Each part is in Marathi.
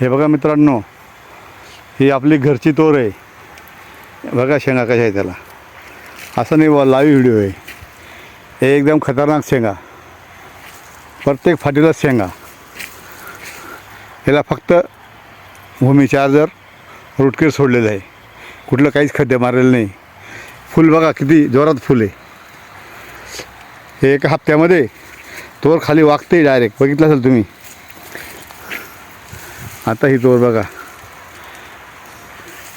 हे बघा मित्रांनो ही आपली घरची तोर आहे. बघा शेंगा कशा आहे त्याला. असं नाही बा लाईव्ह व्हिडिओ आहे. हे एकदम खतरनाक शेंगा. प्रत्येक फाटीलाच शेंगा. याला फक्त भूमी चार्जर रुटकीर सोडलेलं आहे. कुठलं काहीच खड्डे मारलेलं नाही. फुल बघा किती जोरात फुल आहे. हे एका हप्त्यामध्ये तोर खाली वागते डायरेक्ट बघितलं असेल तुम्ही? आता ही दोर बघा.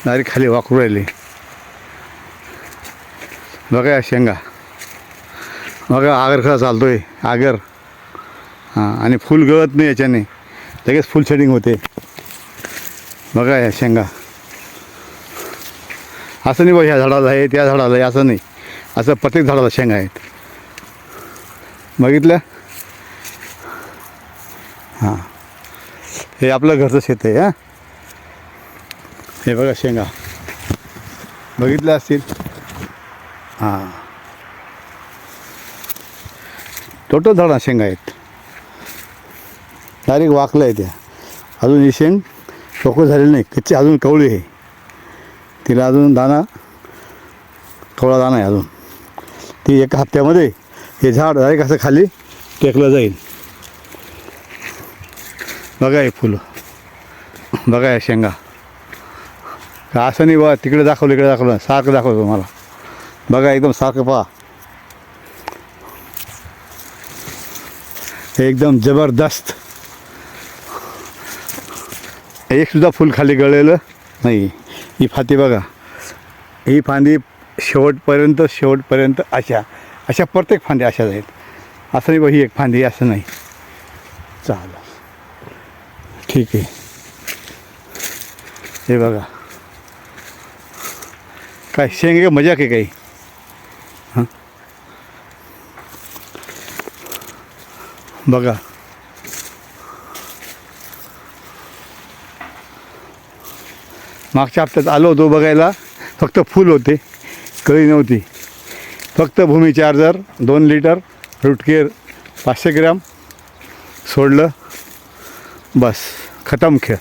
डायरेक्ट खाली वाकरू राहिली. बघा या शेंगा. बघा आगर खरा चालतोय. आगर. हां आणि फुल गळत नाही याच्याने. लगेच फुल शेडिंग होते. बघा या शेंगा. असं नाही बघा ह्या झाडाला आहे त्या झाडाला आहे असं नाही. असं प्रत्येक झाडाला शेंगा आहेत. बघितल्या हां. हे आपलं घरचं शेत आहे हां? हे बघा शेंगा. बघितल्या असतील? हां. टोटल झाडा शेंगा आहेत. डायरेक्ट वाकलं आहे त्या. अजून ही शेंग टोकं झालेली नाही. कच्ची अजून कवळी आहे. तिला अजून दाना कवळा दाना आहे अजून. ती एका हप्त्यामध्ये हे झाड डायरेक्ट असं खाली टेकलं जाईल. बघा हे फुलं. बघा या शेंगा. का असं नाही बघा तिकडे दाखवलं इकडे दाखवलं सारखं दाखवतो मला बघा एकदम सारखं पहा. एकदम जबरदस्त. एकसुद्धा फुल खाली गळलेलं नाही. ही फाती बघा. ही फांदी शेवटपर्यंत शेवटपर्यंत अशा अशा प्रत्येक फांद्या अशाच आहेत. असं नाही बा ही एक फांदी असं नाही. चालेल. ठीक आहे. हे बघा. काय शेंगे का मजा आहे काही? हां? बघा. मागच्या हप्त्यात आलो होतो बघायला. फक्त फुल होते. कळी नव्हती. फक्त भूमी चार्जर दोन लिटर रूटकेअर पाचशे ग्रॅम सोडलं. बस खतम खेळ.